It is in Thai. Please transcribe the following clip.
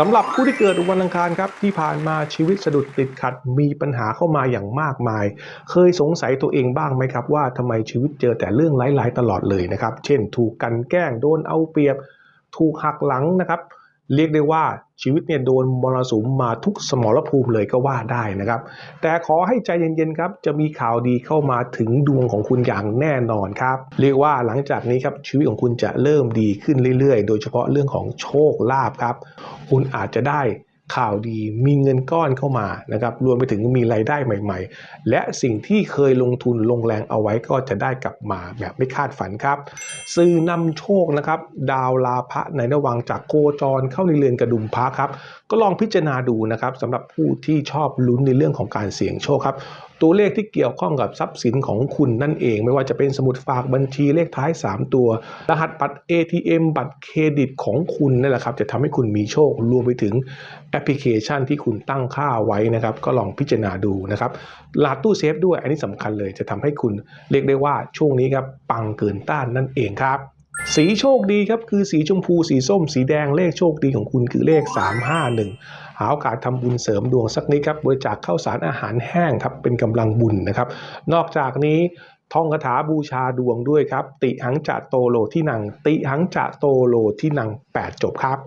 สำหรับผู้ที่เกิดวันอังคารครับที่ผ่านมาชีวิตสะดุดติดขัดมีปัญหาเข้ามาอย่างมากมาย เคยสงสัยตัวเองบ้างไหมครับ ว่าทำไมชีวิตเจอแต่เรื่องร้ายๆตลอดเลยนะครับ เช่น ถูกกันแกล้งโดนเอาเปรียบ ถูกหักหลังนะครับ เรียกได้ว่าชีวิตเนี่ยโดนมรสุมมาทุกสมรภูมิเลยก็ว่าได้นะครับ แต่ขอให้ใจเย็นๆครับ จะมีข่าวดีเข้ามาถึงดวงของคุณอย่างแน่นอนครับ เรียกว่าหลังจากนี้ครับชีวิตของคุณจะเริ่มดีขึ้นเรื่อยๆ โดยเฉพาะเรื่องของโชคลาภครับ คุณอาจจะได้ ข่าวดีมีเงินก้อนเข้ามานะครับรวมไปถึงมีรายได้ใหม่ ๆ และสิ่งที่เคยลงทุนลงแรงเอาไว้ก็จะได้กลับมาแบบไม่คาดฝันครับสื่อนำโชคนะครับ ดาวลาภะในระวังจากโคจรเข้าในเรือนกระดุมพระครับ ก็ลองพิจารณาดูนะครับสำหรับผู้ที่ชอบลุ้นในเรื่องของการเสี่ยงโชคครับ ตัวเลขที่เกี่ยวข้องกับทรัพย์สินของคุณนั่นเอง ไม่ว่าจะเป็นสมุดฝากบัญชีเลขท้าย 3 ตัว รหัสบัตร ATM บัตรเครดิตของคุณนั่นแหละครับ จะทำให้คุณมีโชครวมไปถึงแอปพลิเคชันที่คุณตั้งค่าไว้นะครับ ก็ลองพิจารณาดูนะครับรหัสตู้เซฟด้วยอันนี้สำคัญเลยจะทำให้คุณเรียกได้ว่าช่วงนี้ครับปังเกินต้านนั่นเองครับ สีโชคดีครับคือสีชมพูสีส้ม สีแดงเลขโชคดีของคุณคือเลข 351 หาโอกาสทำบุญเสริมดวงสักนิดครับบริจาคข้าวสารอาหารแห้งครับเป็นกำลังบุญนะครับ นอกจากนี้ท่องคาถาบูชาดวงด้วยครับ ติหังจะโตโลที่นัง ติหังจะโตโลที่นัง 8 จบครับ